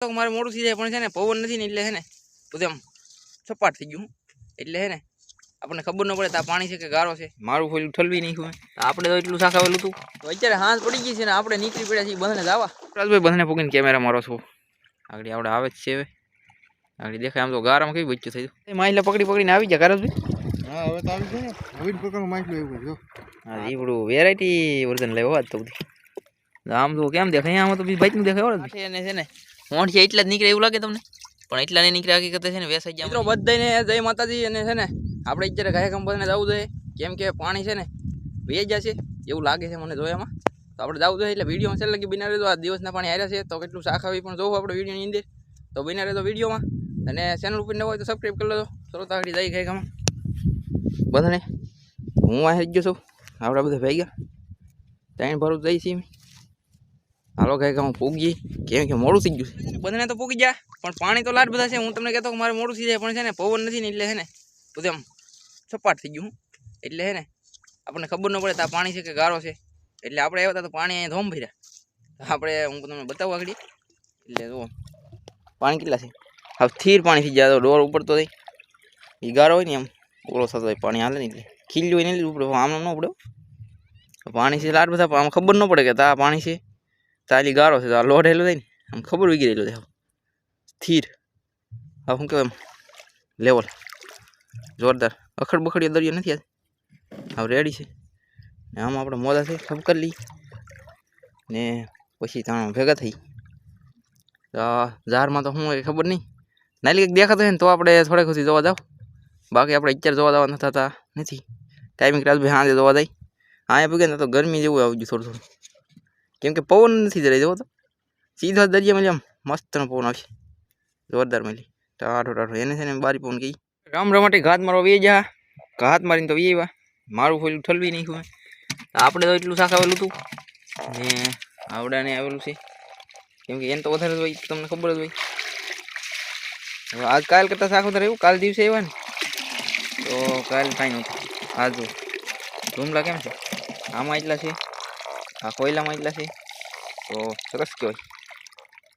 તો મારે મોડું થઈ જાય પણ છે ને પવન નથી ને એટલે છે ને બધું આમ સપાટ થઈ ગયું એટલે છે ને આપણને ખબર ન પડે તો આ પાણી છે કે ગારો છે. મારું ફોલું ઠલવી નાખ્યું હે. આપણે તો એટલું આવેલું હતું તો. અત્યારે હાથ પડી ગઈ છે ને આપણે નીકળી પડ્યા છીએ બંધને જવા. રાજભાઈ બંધને પૂકીને કેમેરા મારો છો. આગળ આપણે આવે જ છે હવે. આગળ દેખાય આમ તો ગારામાં કેવી બચ્ચું થયું માહિલા પકડી પકડીને આવી ગયા કારજભાઈ હા હવે તો આવી છે ને. નવીન પ્રકારનું માછલું એવું જો. હા એ વેરાયટી વર્ઝન લેવો વાત તો બધી. આમ તો કેમ દેખાય? આમાં તો બીજી બાઈકનું દેખાય ને છે ને હોંઠ છે એટલા જ નીકળે એવું લાગે તમને? પણ એટલા નહીં નીકળે, હકીકત છે ને વેસાઈ ગયા મિત્રો બધાને જય માતાજી અને છે ને, આપણે અત્યારે ગાય કંપનીને જવું જોઈએ. કેમ કે પાણી છે ને વેજ જશે, એવું લાગે છે મને જોયામાં. તો આપણે જવું જોઈએ એટલે વિડીયોમાં છેલ્લે લગી બિના રહેતો આ દિવસના પાણી આવ્યા છે, તો કેટલું શાખ આવી પણ જોવું આપણે વિડીયોની અંદર. તો બિના રહેતો વિડીયોમાં. અને ચેનલ ઉપર ન હોય તો સબસ્ક્રાઈબ કરી લેજો. ચલો તો આગળ જઈ ગાય કામ. બધાને, હું આ ગયો છું. આપણે બધા ભાઈ ગયા ત્રણ ભરું જઈ છીએ. હાલો કાંઈ કે હું પૂગી કેમ કે મોડું થઈ ગયું છે. બધાને તો પૂગી ગયા, પણ પાણી તો લાટ બધા છે. હું તમને કહેતો કે મારે મોડું થઈ જાય, પણ છે ને, પવન નથી ને એટલે છે ને, બધું આમ સપાટ થઈ ગયું એટલે છે ને, આપણને ખબર ન પડે તો પાણી છે કે ગારો છે. એટલે આપણે આવ્યા હતા તો પાણી અહીંયા ધોમ ભર્યા. આપણે, હું તમને બતાવું આગળ. એટલે જુઓ, પાણી કેટલા છે? હવે સ્થિર પાણી થઈ જાય, તો ડોર ઉપર તો થઈ એ ગારો હોય ને એમ ઓળો થતો હોય, પાણી હાલે ને એટલે. ખીલ્યું હોય ને એટલે ઉપડે. આમ ન ઉપડે પાણી છે લાટ બધા આમ ખબર ન પડે કે તા પાણી છે. તાલી ગાળો છે તો આ લોટ હેલો થાય ને આમ ખબર ઉગી રહેલો થાય સ્થિર. હવે શું કહેવાય લેવલ. જોરદાર. અખડ બખડીયો દરિયો નથી આજ હવે રેડી છે. ને આમાં આપણે મોદા છે ખબ કરી લઈ ને પછી ત્યાં ભેગા થઈ. તો ઝારમાં તો શું ખબર નહીં. નાલી કંઈક દેખાતો હોય ને તો આપણે થોડેક સુધી જોવા જાવ. બાકી આપણે અત્યારે જોવા જવા થતા નથી. ટાઈમિંગ રાત ભાઈ સાંજે જોવા જાય. અહીંયા પગે ને તો ગરમી જેવું આવી ગયું થોડું થોડું. કેમ કે પવન નથી જરાય, જવો તો. સીધો દરિયામાં આમ મસ્તનો પવન આવશે જોરદાર મળી ટાઢો ટાઢો. એને છે ને બારી પવન કહી. રામ રમાટી ઘાત મારો વે જા ઘાત મારીને તો વે એવા મારું ફોલું ઠલવી નહીં હે. આપણે તો એટલું શાક આવેલું હતું. ને આવડાને આવેલું છે. કેમ કે એને તો વધારે જ હોય, તમને ખબર જ હોય. હવે આજ કાલ કરતાં શાક વધારે એવું કાલ દિવસે એવા ને. તો કાલ કાંઈ નહોતું. આ ધૂમલા કેમ છે? આમાં એટલા છે. આ કોયલામાં એટલા છે. તો સરસ કહેવાય.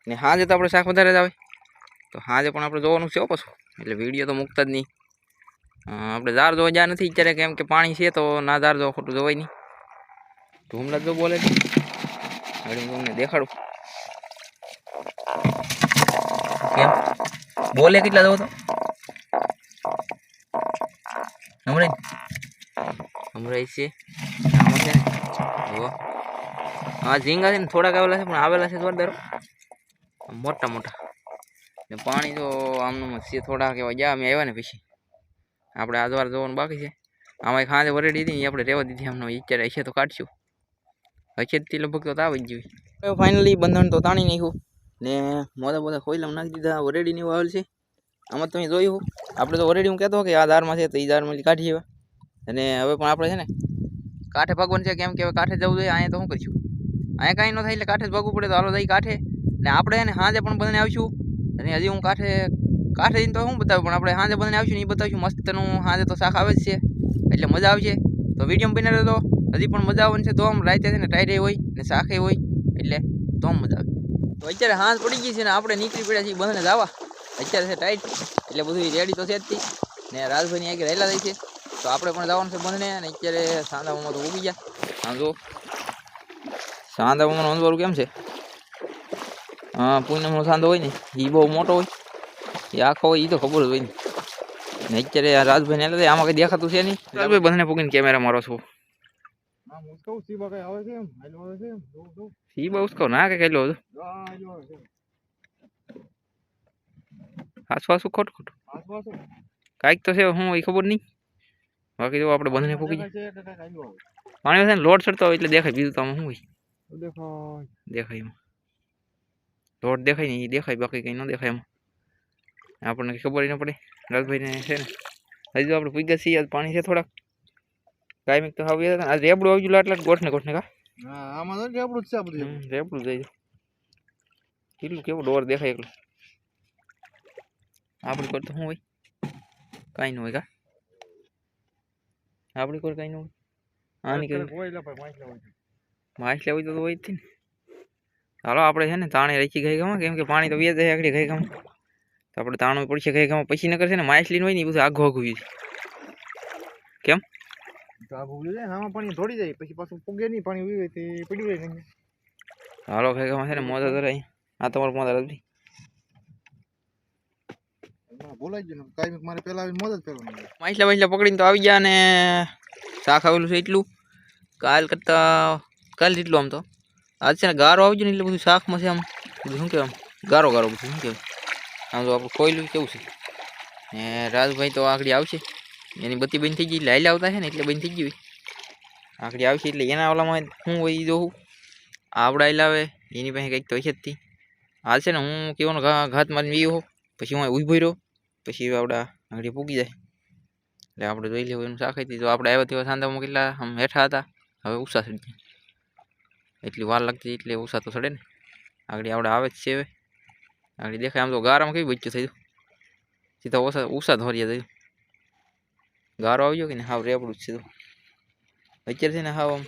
ને હાજે તો આપણે શાક વધારે જ આવે. તો હાજે પણ આપણે જોવાનું છે પાછું. એટલે વીડિયો તો મૂકતા જ નહીં. આપણે ઝાર જોવા જ્યાં નથી અત્યારે, કેમ કે પાણી છે તો ના ઝાર જોવા ખોટું જોવાય નહીં. ધૂમલા જો બોલે હું તમને દેખાડું. કેમ? બોલે કેટલા જોવો તો? હમણાં હમણાં છે? આમાં હા, ઝીંગા છે ને થોડાક આવેલા છે, પણ આવેલા છે જોરદાર મોટા મોટા. ને પાણી તો આમનું છે થોડા કહેવાય ગયા, અમે આવ્યા ને પછી. આપણે આ દ્વાર જોવાનું બાકી છે. આમાં હાથે વરેડી હતી ને આપણે રહેવા દીધી આમનો અત્યારે હશે તો કાઢશું. હશેથી લગભગ તો આવી જ જોઈએ ફાઇનલી બંધન તો તાણી નાખ્યું. ને મોદા બોદા ખોઈલામાં નાખી દીધા વરેડી વાવેલ એવું છે. આમાં તમે જોયું આપણે તો વરેડી હું કહેતો કે આ દારમાં છે તો એ દારમાં કાઢી એવા અને હવે પણ આપણે છે ને, કાંઠે ભગવાન છે, કેમ કે કાંઠે જવું જોઈએ, અહીંયા તો શું કરીશું? અહીંયા કાંઈ ન થાય એટલે કાંઠે જ ભાગવું પડે તો હાલો જઈ કાંઠે. ને આપણે છે સાંજે પણ બંને આવીશું. અને હજી હું કાંઠે કાંઠે જઈને તો શું બતાવું, પણ આપણે સાંજે બંને આવીશું ને એ બતાવીશું. મસ્તનું સાંજે તો શાક આવે જ છે, એટલે મજા આવશે. તો વીડિયો બને રહેતો હજી પણ મજા આવવાની છે. તો આમ રાતે છે ને ટાયરે હોય ને શાખે હોય, એટલે તો મજા આવે. તો અત્યારે હાંસ પડી ગઈ છે ને આપણે નીકળી પડ્યા છીએ બંને જવા. અત્યારે છે ટાઈટ, એટલે બધું રેડી તો છે જ તી. ને રાજભાઈની આગળ રહેલા થઈ છે. તો આપણે પણ જવાનું છે બંધને અને અત્યારે સાંધામાં તો ઉગી ગયા. આમ સાંદામાં અંધવારું કેમ છે? હા પૂનમનો સાંધો હોય ને એ બહુ મોટો હોય. એ આખો હોય એ તો ખબર જ હોય ને. ને અત્યારે આ રાજભાઈને આમાં કઈ દેખાતું છે નહીં? રાજભાઈ બંધને પૂકીને કેમેરા મારો છું. સીબા ઉસકો ના કે હતો? હાસુ હાસુ ખોટ ખોટ. આસપાસ કાંઈક તો છે હું એ ખબર નહીં. બાકી તો આપણે બંધને પૂકી પાણી ને લોડ ચડતો હોય એટલે દેખાય બીજું તો આમાં શું હોય? દેખાય. દેખાય એમાં લોટ દેખાય નહીં દેખાય બાકી કંઈ ન દેખાય એમાં. આપણને ખબર ન પડે. લાલભાઈને છે ને હજી આપણે પૂગ્યા છીએ પાણી છે થોડાક. કાંઈ તો આવી આ રેબડું આવી ગયું એટલે ગોઠને ગોઠને કા? હા આમાં તો કેવડું જ છે આ બધું. રેબડું જઈ કેટલું કેવું ડોર દેખાય એકલું આપણી કોર તો શું હોય? કાંઈ ન હોય કા? આપણી કોર કાંઈ ન હોય. આની કઈ હોય લા હોય છે. માછલા હોય તો હોય જ ને. હાલો આપણે છે ને તાણે રાખી ગઈ ગમાં કેમ કે પાણી તો વ્યાજ જાય આગળ ગઈ ગમાં તો આપણે તાણું પડશે ગઈ ગમાં પછી નકર છે ને માછલી હોય ને બધું આઘું આઘું કેમ? તો આ ભૂલી જાય ને આમાં પાણી ધોડી જાય પછી પાછું પૂગે નહીં પાણી હોય તે પડી રહે નહીં. હાલો ગઈ ગમાં છે ને મોજા ધરાય. આ તમારું મોજા નથી બોલાઈ ગયું ને કાંઈ મારે પહેલાં આવીને મોજ જ કરવાની માછલા માછલા પકડીને તો આવી ગયા ને શાક આવેલું છે એટલું. કાલ કરતાં કાલ જેટલું આમ તો. આજ છે ને ગારો આવી ગયો ને એટલે બધું શાકમાં છે આમ. બધું શું કહેવાય આમ? ગારો ગારો બધું શું કહેવાય? આમ તો આપણું કોયલું કેવું છે? ને રાજભાઈ તો આગળ આવશે. એની બત્તી બંધ થઈ ગઈ એટલે હાલે આવતા છે ને એટલે બંધ થઈ ગઈ હોય. આગળ આવશે એટલે એના ઓલામાં હું હોય ઈ જોઉં. આવડા હાલ આવે, એની પાસે કંઈક તો હશે જ તી. હાલ છે ને હું કેવાનો ઘા, ઘાત મારીને વી હો પછી હું ઊભો રહ્યો. પછી આવડા આગળ પૂગી જાય. એટલે આપણે જોઈ લેવું, એનું શાક હતી તો. આપણે આવ્યા તેવા સાંધામાં કેટલા આમ હેઠા હતા. હવે ઉષા ચડી ગયા એટલી વાર લાગતી એટલે ઉષા તો ચડે ને. આગળ આપણે આવે જ છે હવે. આગળ દેખાય આમ તો ગારામાં કઈ બચ્યું થયું સીધા ઓછા ઉષા ધોરિયા થયું. ગારો આવ્યો કે ને હાવ રેપડું જ છે તો. અત્યારે છે ને હાવ આમ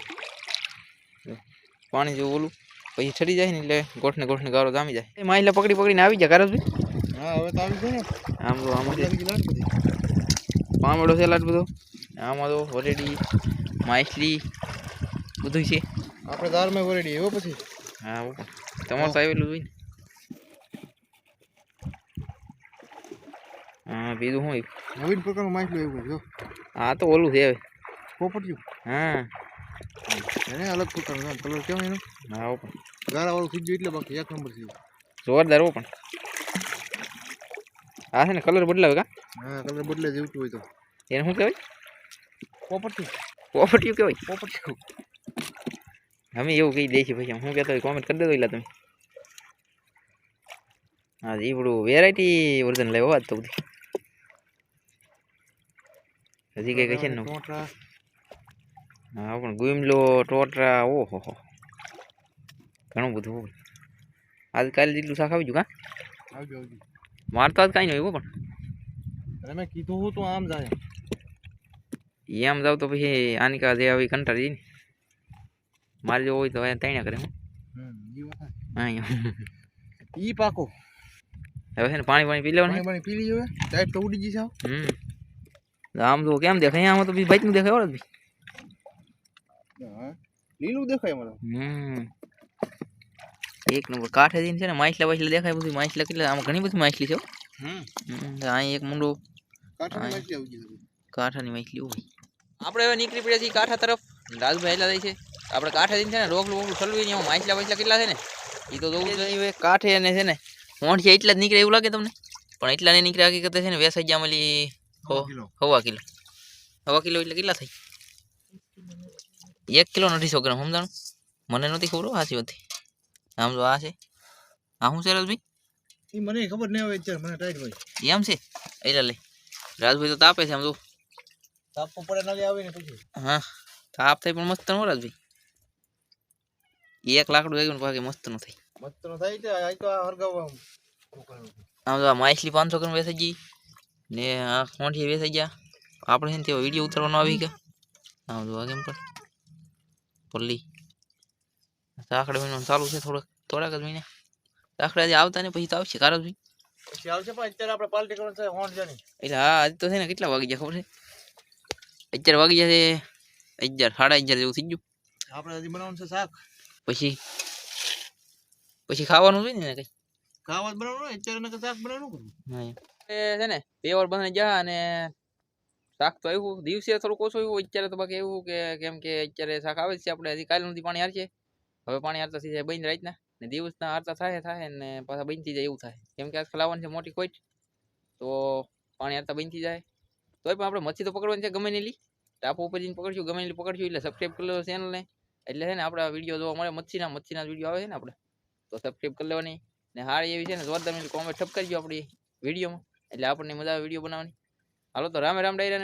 જો, પાણી જેવું ઓલું. પછી ચડી જાય ને એટલે ગોઠને ગોઠને ગારો જામી જાય. એ માહિલા પકડી પકડીને આવી જાય ગારો હા હવે તો આવી ગયું ને. આમ તો આમ આવી ગઈ લાટ બધી પામડો છે લાટ બધો. આમાં તો ઓલરેડી માછલી બધું છે. આપણે દારમાં વરેડી એવો પછી. હા તમારે તો આવેલું હોય ને. હા બીજું હું નવીન પ્રકારનું માછલું એવું જો. હા તો ઓલું છે હવે. પોપટિયું. હા. એને અલગ પ્રકારનું કલર કેમ એનો? હા ઓ પણ. ગારાવાળું થઈ ગયું એટલે બાકી એક નંબર છે. જોરદાર હો પણ. હા છે ને કલર બદલાવે કા? હા કલર બદલે જેવું હોય તો. એને શું કહેવાય? પોપટિયું. પોપટિયું કહેવાય. પોપટિયું. અમે એવું કહી દઈએ ભાઈ હું કહેતો કોમેન્ટ કરી દેજો એટલે તમે. હા એ પડું વેરાયટી વર્ઝન લેવો વાત તો બધી. હજી કંઈ કહેશે ને હા પણ ગુમલો ટોટરા ઓહો હો. ઘણું બધું આજ કાલે જેટલું શાક આવી ગયું કા? માર તો આજ કાંઈ નહીં હોય હો પણ. મેં કીધું હું તો આમ જાય એમ જાવ તો પછી આની કા જે આવી કંટાળી ને. મારે જો હોય તો અહીંયા તૈણા કરે હું. હમ ઈ વાત હા અહીંયા. ઈ પાકો. હવે છે ને પાણી પાણી પી લેવાનું પાણી પાણી પી લીધું હવે. ટાઈટ તો ઉડી ગઈ છે હાવ. હમ. આમ તો કેમ દેખાય? આમાં તો બી બાઈકનું દેખાય ઓળખ બી. હા લીલું દેખાય મને. હમ. એક નંબર કાંઠે જઈને છે ને માછલા વાછલા દેખાય બધી માછલા કેટલા આમાં ઘણી બધી માછલી છે હો. હમ. હમ તો અહીં એક મુંડો. કાંઠાની હા. માછલી આવી ગઈ છે. કાંઠાની માછલી હોય આપણે હવે નીકળી પડ્યા છીએ કાંઠા તરફ. રાજભાઈ હેલા જાય છે. આપણે કાંઠે જઈને છે ને રોકલું બોકલું ઠલવી ને એમાં માછલા વાછલા કેટલા છે ને? એ તો જોવું જોઈએ. કાંઠે અને છે ને મોંઠિયા એટલા જ નીકળે એવું લાગે તમને? પણ એટલા નહીં નીકળે હકીકતે છે ને વેસાઈ ગયા મળી હો કિલો. હવા કિલો. હવા કિલો એટલે કેટલા થાય? એક કિલો નથી સો ગ્રામ સમજાણું? મને નથી ખબર હાસી સાચી વાત આમ તો આ છે. આ શું છે રાજભાઈ ઈ મને ખબર નહીં આવે અત્યારે મને ટાઈટ ભાઈ એમ છે? એટલે લે. રાજભાઈ તો તાપે છે આમ તો. તાપ પડે નાલે આવે ને પછી. હા તાપ થાય પણ મસ્ત નો રાજભાઈ એક લાકડું આવ્યું ને પાકે મસ્તનું થાય મસ્ત નો થઈ છે આ તો આ આમ તો માછલી પાંચસો ગ્રામ વેસાઈ ગઈ ને આ કોંઠી વેસાઈ ગયા. આપણે છે ને વીડિયો ઉતારવાનો આવી ગયા. આમ જો આ કેમ પણ પલ્લી. સાખડે મહિનો ચાલુ છે થોડાક થોડાક જ મહિના. સાખડે આજે આવતા ને પછી તો આવશે કારણ ભાઈ પછી આવશે પણ અત્યારે આપણે પાલટી કરવાનું છે હોંડ જાની એટલે હા આજે તો છે ને કેટલા વાગી ગયા ખબર છે? અત્યારે વાગી ગયા છે અગિયાર સાડા અગિયાર જેવું થઈ ગયું. આપણે હજી બનાવવાનું છે શાક. પછી પછી ખાવાનું જોઈએ ને કઈ? ખાવા બનાવવાનું હોય અત્યારે નકર શાક બનાવવાનું હા એ છે ને બે વાર બને જા અને શાક તો આવ્યું દિવસે થોડુંક ઓછું આવ્યું અત્યારે તો બાકી એવું કે કેમ કે અત્યારે શાક આવે છે આપણે હજી કાલ નથી પાણી હારશે. હવે પાણી હારતા થઈ જાય બંધ રાતના ને દિવસના હારતા થાય થાય ને પાછા બંધ થઈ જાય એવું થાય. કેમ કે આજકાલ આવવાની છે મોટી કોઈટ તો પાણી હારતા બંધ થઈ જાય. તોય પણ આપણે મચ્છી તો પકડવાની છે ગમે નીલી ટાપુ ઉપર જઈને પકડશું ગમે નહીં પકડશું એટલે સબસ્ક્રાઈબ કરી લો ચેનલને એટલે છે ને આપણા વીડિયો જોવા મળે, મચ્છીના મચ્છીના વીડિયો આવે છે ને આપણે, તો સબસ્ક્રાઈબ કરી લેવાની. ને હારી એવી છે ને જોરદાર કોમેન્ટ ઠપ કરજો આપણી વિડીયોમાં એટલે આપણને મજા આવે વીડિયો બનાવવાની. હાલો તો રામે રામ ડાયરાને